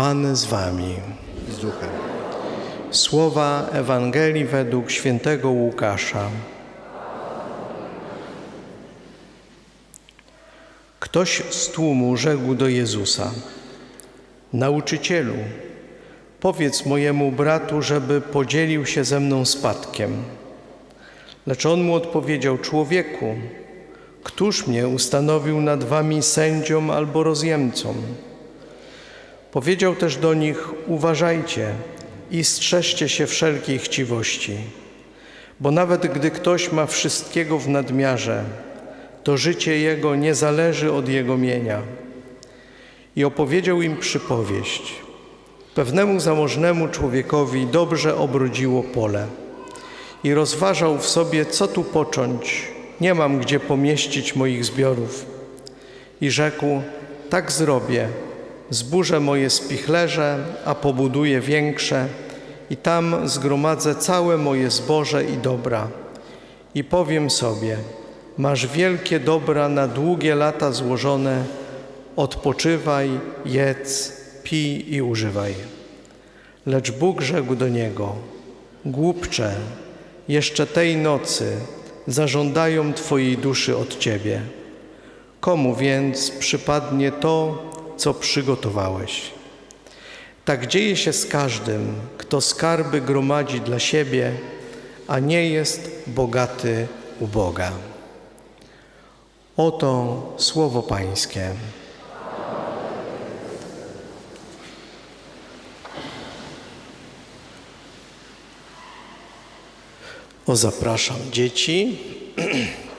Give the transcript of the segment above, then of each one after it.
Pan z wami. z duchem. Słowa Ewangelii według świętego Łukasza. Ktoś z tłumu rzekł do Jezusa: Nauczycielu, powiedz mojemu bratu, żeby podzielił się ze mną spadkiem. Lecz on mu odpowiedział: Człowieku, któż mnie ustanowił nad wami sędzią albo rozjemcą? Powiedział też do nich: Uważajcie i strzeżcie się wszelkiej chciwości, bo nawet gdy ktoś ma wszystkiego w nadmiarze, to życie jego nie zależy od jego mienia. I opowiedział im przypowieść. Pewnemu zamożnemu człowiekowi dobrze obrodziło pole i rozważał w sobie, co tu począć. Nie mam gdzie pomieścić moich zbiorów. I rzekł: Tak zrobię. Zburzę moje spichlerze, a pobuduję większe, i tam zgromadzę całe moje zboże i dobra. I powiem sobie: Masz wielkie dobra na długie lata złożone, odpoczywaj, jedz, pij i używaj. Lecz Bóg rzekł do niego: Głupcze, jeszcze tej nocy zażądają Twojej duszy od Ciebie. Komu więc przypadnie to, co przygotowałeś? Tak dzieje się z każdym, kto skarby gromadzi dla siebie, a nie jest bogaty u Boga. Oto słowo Pańskie. O, zapraszam dzieci.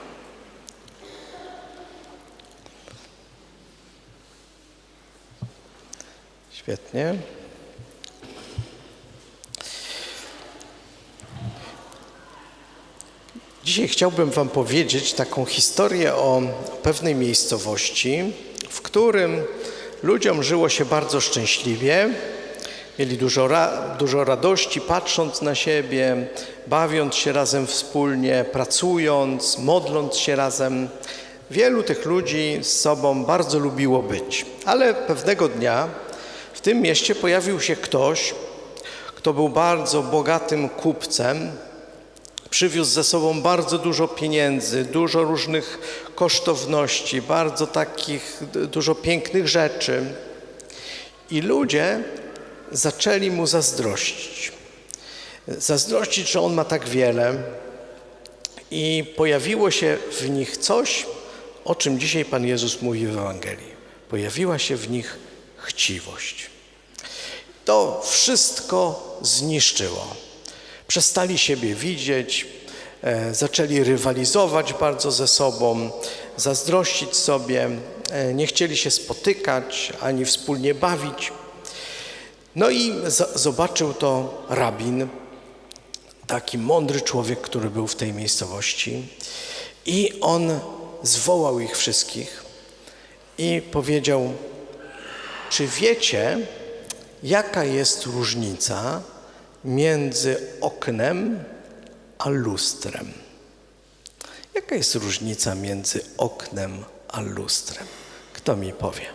Świetnie. Dzisiaj chciałbym Wam powiedzieć taką historię o pewnej miejscowości, w którym ludziom żyło się bardzo szczęśliwie. Mieli dużo, ra dużo radości, patrząc na siebie, bawiąc się razem wspólnie, pracując, modląc się razem. Wielu tych ludzi z sobą bardzo lubiło być, ale pewnego dnia w tym mieście pojawił się ktoś, kto był bardzo bogatym kupcem, przywiózł ze sobą bardzo dużo pieniędzy, dużo różnych kosztowności, bardzo takich dużo pięknych rzeczy. I ludzie zaczęli mu zazdrościć. Zazdrościć, że on ma tak wiele. I pojawiło się w nich coś, o czym dzisiaj Pan Jezus mówi w Ewangelii. Pojawiła się w nich chciwość. To wszystko zniszczyło. Przestali siebie widzieć, e, zaczęli rywalizować bardzo ze sobą, zazdrościć sobie, e, nie chcieli się spotykać ani wspólnie bawić. No i zobaczył to rabin, taki mądry człowiek, który był w tej miejscowości, i on zwołał ich wszystkich i powiedział: Czy wiecie, jaka jest różnica między oknem a lustrem? Jaka jest różnica między oknem a lustrem? Kto mi powie?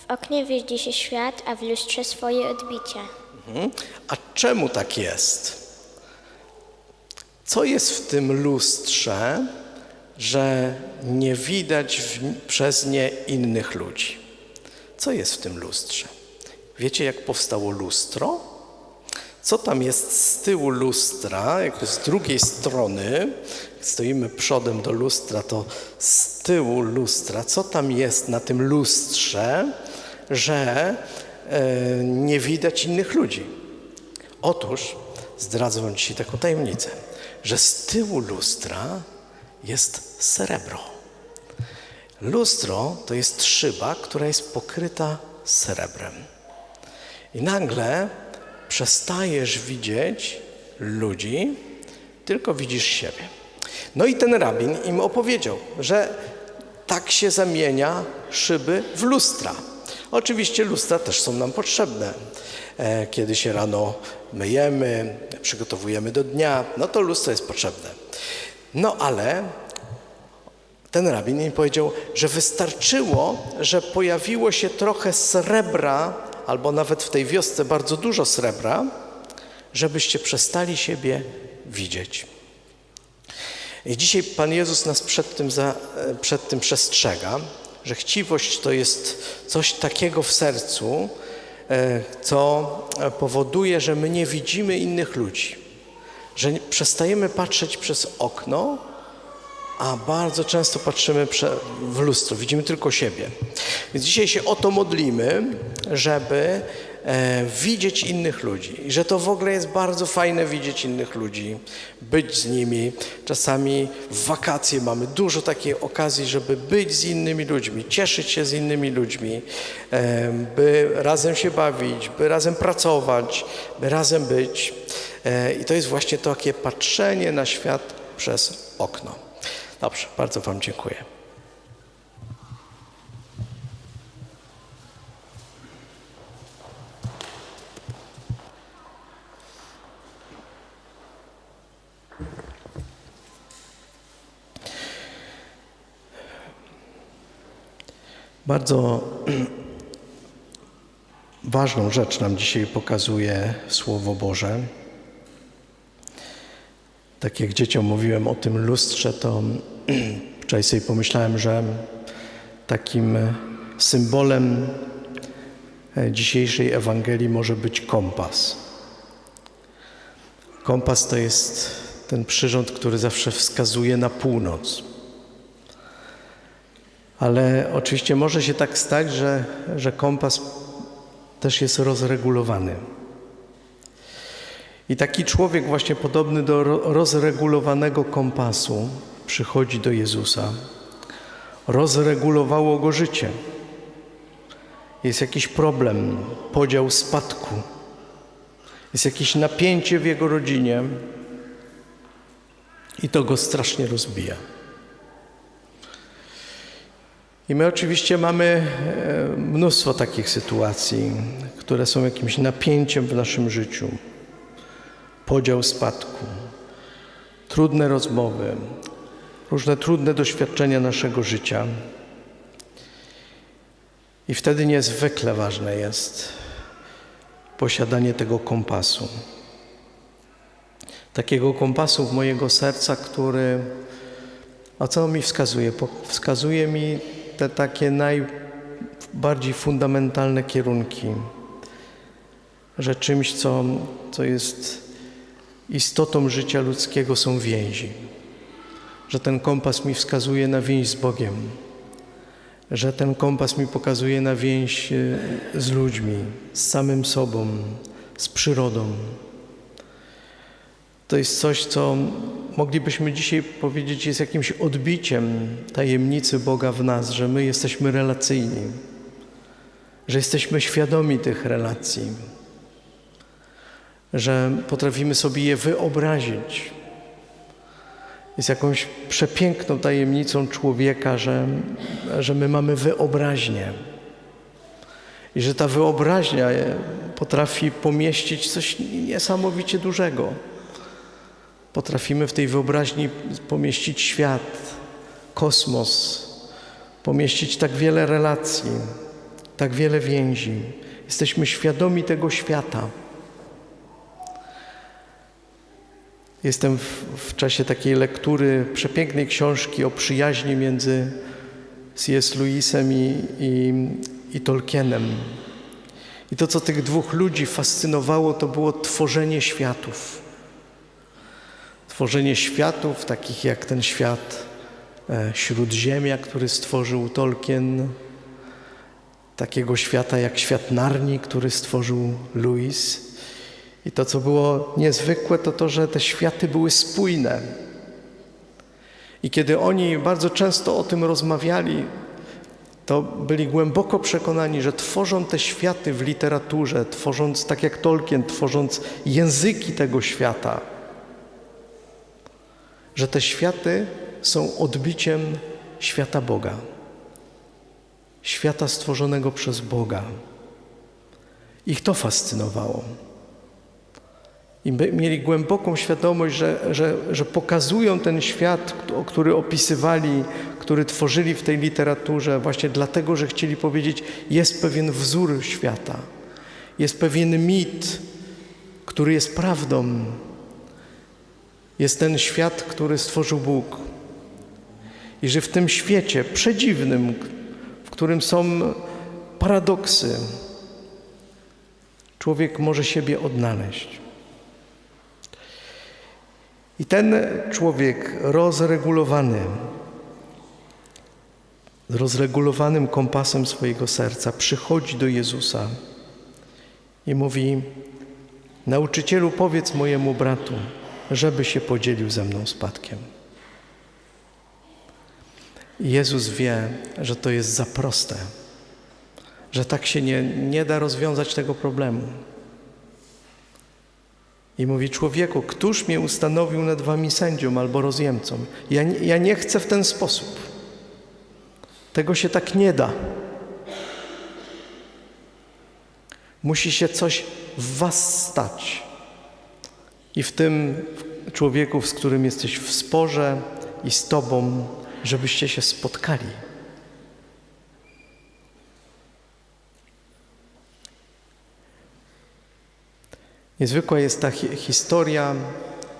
W oknie widzi się świat, a w lustrze swoje odbicie. Mhm. A czemu tak jest? Co jest w tym lustrze, że nie widać w, przez nie innych ludzi? Co jest w tym lustrze? Wiecie, jak powstało lustro? Co tam jest z tyłu lustra, jakby z drugiej strony, stoimy przodem do lustra, to z tyłu lustra, co tam jest na tym lustrze, że e, nie widać innych ludzi? Otóż zdradzę dzisiaj taką tajemnicę, że z tyłu lustra jest srebro. Lustro to jest szyba, która jest pokryta srebrem. I nagle przestajesz widzieć ludzi, tylko widzisz siebie. No i ten rabin im opowiedział, że tak się zamienia szyby w lustra. Oczywiście lustra też są nam potrzebne. E, kiedy się rano myjemy, przygotowujemy do dnia, no to lustro jest potrzebne. No ale ten rabin im powiedział, że wystarczyło, że pojawiło się trochę srebra, albo nawet w tej wiosce bardzo dużo srebra, żebyście przestali siebie widzieć. I dzisiaj Pan Jezus nas przed tym, za, przed tym przestrzega, że chciwość to jest coś takiego w sercu, e, co powoduje, że my nie widzimy innych ludzi, że przestajemy patrzeć przez okno, a bardzo często patrzymy w lustro, widzimy tylko siebie. Więc dzisiaj się o to modlimy, żeby e, widzieć innych ludzi. I że to w ogóle jest bardzo fajne widzieć innych ludzi, być z nimi. Czasami w wakacje mamy dużo takiej okazji, żeby być z innymi ludźmi, cieszyć się z innymi ludźmi, e, by razem się bawić, by razem pracować, by razem być. E, I to jest właśnie takie patrzenie na świat przez okno. Dobrze, bardzo Wam dziękuję. Bardzo ważną rzecz nam dzisiaj pokazuje Słowo Boże. Tak jak dzieciom mówiłem o tym lustrze, to wczoraj sobie pomyślałem, że takim symbolem e, dzisiejszej Ewangelii może być kompas. Kompas to jest ten przyrząd, który zawsze wskazuje na północ. Ale oczywiście może się tak stać, że, że kompas też jest rozregulowany. I taki człowiek, właśnie podobny do ro- rozregulowanego kompasu, przychodzi do Jezusa. Rozregulowało go życie. Jest jakiś problem, podział spadku, jest jakieś napięcie w jego rodzinie i to go strasznie rozbija. I my oczywiście mamy e, mnóstwo takich sytuacji, które są jakimś napięciem w naszym życiu podział spadku, trudne rozmowy, różne trudne doświadczenia naszego życia. I wtedy niezwykle ważne jest posiadanie tego kompasu. Takiego kompasu w mojego serca, który, a co mi wskazuje? Wskazuje mi te takie najbardziej fundamentalne kierunki, że czymś, co, co jest istotą życia ludzkiego są więzi. Że ten kompas mi wskazuje na więź z Bogiem. Że ten kompas mi pokazuje na więź e, z ludźmi, z samym sobą, z przyrodą. To jest coś, co moglibyśmy dzisiaj powiedzieć jest jakimś odbiciem tajemnicy Boga w nas, że my jesteśmy relacyjni, że jesteśmy świadomi tych relacji że potrafimy sobie je wyobrazić. Jest jakąś przepiękną tajemnicą człowieka, że, że my mamy wyobraźnię. I że ta wyobraźnia potrafi pomieścić coś niesamowicie dużego. Potrafimy w tej wyobraźni pomieścić świat, kosmos, pomieścić tak wiele relacji, tak wiele więzi. Jesteśmy świadomi tego świata. Jestem w, w czasie takiej lektury przepięknej książki o przyjaźni między C.S. Lewisem i, i, i Tolkienem. I to, co tych dwóch ludzi fascynowało, to było tworzenie światów. Tworzenie światów, takich jak ten świat e, Śródziemia, który stworzył Tolkien, takiego świata jak świat Narni, który stworzył Lewis. I to, co było niezwykłe, to to, że te światy były spójne. I kiedy oni bardzo często o tym rozmawiali, to byli głęboko przekonani, że tworzą te światy w literaturze, tworząc tak jak Tolkien, tworząc języki tego świata, że te światy są odbiciem świata Boga, świata stworzonego przez Boga. Ich to fascynowało. I mieli głęboką świadomość, że, że, że pokazują ten świat, który opisywali, który tworzyli w tej literaturze, właśnie dlatego, że chcieli powiedzieć, jest pewien wzór świata, jest pewien mit, który jest prawdą. Jest ten świat, który stworzył Bóg. I że w tym świecie przedziwnym, w którym są paradoksy, człowiek może siebie odnaleźć. I ten człowiek rozregulowany, rozregulowanym kompasem swojego serca przychodzi do Jezusa i mówi: Nauczycielu, powiedz mojemu bratu, żeby się podzielił ze mną spadkiem. Jezus wie, że to jest za proste, że tak się nie, nie da rozwiązać tego problemu. I mówi, człowieku, któż mnie ustanowił nad wami sędzią albo rozjemcą? Ja, ja nie chcę w ten sposób. Tego się tak nie da. Musi się coś w was stać. I w tym człowieku, z którym jesteś w sporze i z tobą, żebyście się spotkali. Niezwykła jest ta hi- historia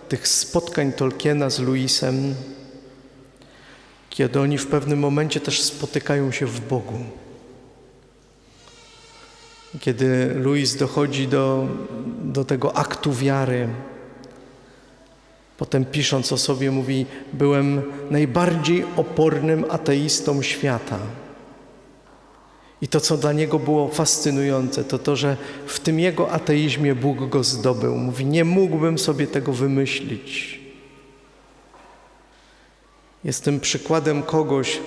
tych spotkań Tolkiena z Luisem, kiedy oni w pewnym momencie też spotykają się w Bogu. Kiedy Louis dochodzi do, do tego aktu wiary, potem pisząc o sobie mówi, byłem najbardziej opornym ateistą świata. I to, co dla niego było fascynujące, to to, że w tym jego ateizmie Bóg go zdobył. Mówi, nie mógłbym sobie tego wymyślić. Jestem przykładem kogoś,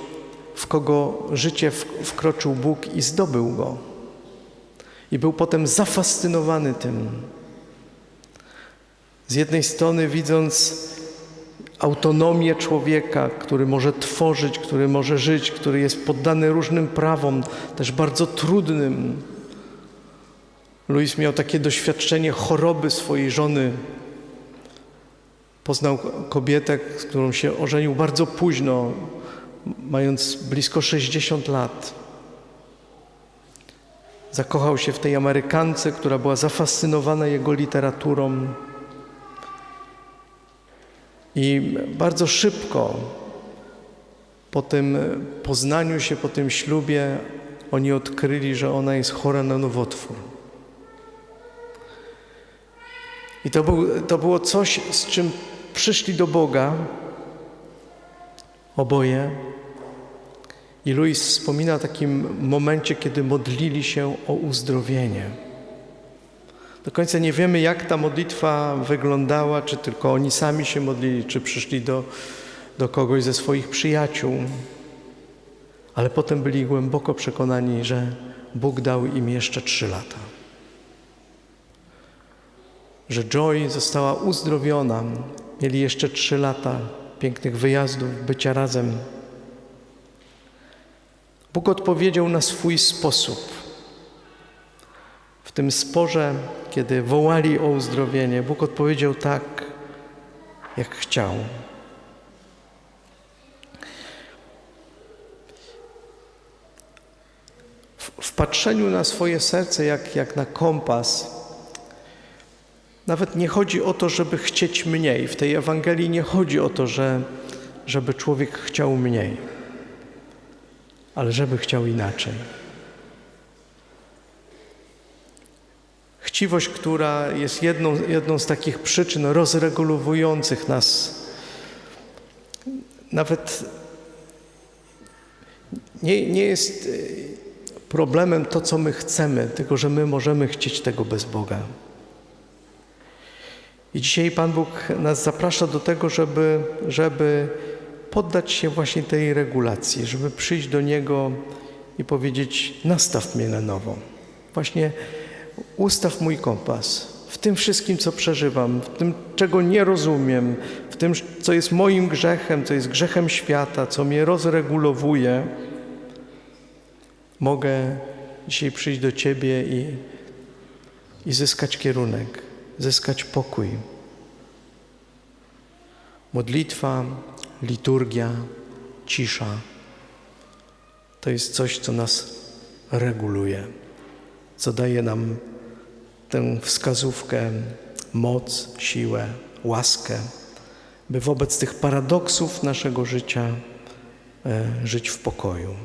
w kogo życie wkroczył Bóg i zdobył go. I był potem zafascynowany tym. Z jednej strony widząc autonomię człowieka, który może tworzyć, który może żyć, który jest poddany różnym prawom, też bardzo trudnym. Louis miał takie doświadczenie choroby swojej żony. Poznał kobietę, z którą się ożenił bardzo późno, mając blisko 60 lat. Zakochał się w tej Amerykance, która była zafascynowana jego literaturą. I bardzo szybko po tym poznaniu się, po tym ślubie, oni odkryli, że ona jest chora na nowotwór. I to, był, to było coś, z czym przyszli do Boga oboje. I Louis wspomina o takim momencie, kiedy modlili się o uzdrowienie. Do końca nie wiemy, jak ta modlitwa wyglądała, czy tylko oni sami się modlili, czy przyszli do, do kogoś ze swoich przyjaciół. Ale potem byli głęboko przekonani, że Bóg dał im jeszcze trzy lata. Że Joy została uzdrowiona. Mieli jeszcze trzy lata pięknych wyjazdów, bycia razem. Bóg odpowiedział na swój sposób. W tym sporze, kiedy wołali o uzdrowienie, Bóg odpowiedział tak, jak chciał. W, patrzeniu na swoje serce, jak, jak na kompas, nawet nie chodzi o to, żeby chcieć mniej. W tej Ewangelii nie chodzi o to, że, żeby człowiek chciał mniej, ale żeby chciał inaczej. Chciwość, która jest jedną, jedną z takich przyczyn rozregulowujących nas. Nawet nie, nie jest y, problemem to, co my chcemy, tylko że my możemy chcieć tego bez Boga. I dzisiaj Pan Bóg nas zaprasza do tego, żeby, żeby poddać się właśnie tej regulacji, żeby przyjść do Niego i powiedzieć: Nastaw mnie na nowo. Właśnie ustaw mój kompas w tym wszystkim, co przeżywam, w tym, czego nie rozumiem, w tym, co jest moim grzechem, co jest grzechem świata, co mnie rozregulowuje. Mogę dzisiaj przyjść do Ciebie i, i zyskać kierunek, zyskać pokój. Modlitwa, liturgia, cisza to jest coś, co nas reguluje, co daje nam tę wskazówkę, moc, siłę, łaskę, by wobec tych paradoksów naszego życia e, żyć w pokoju.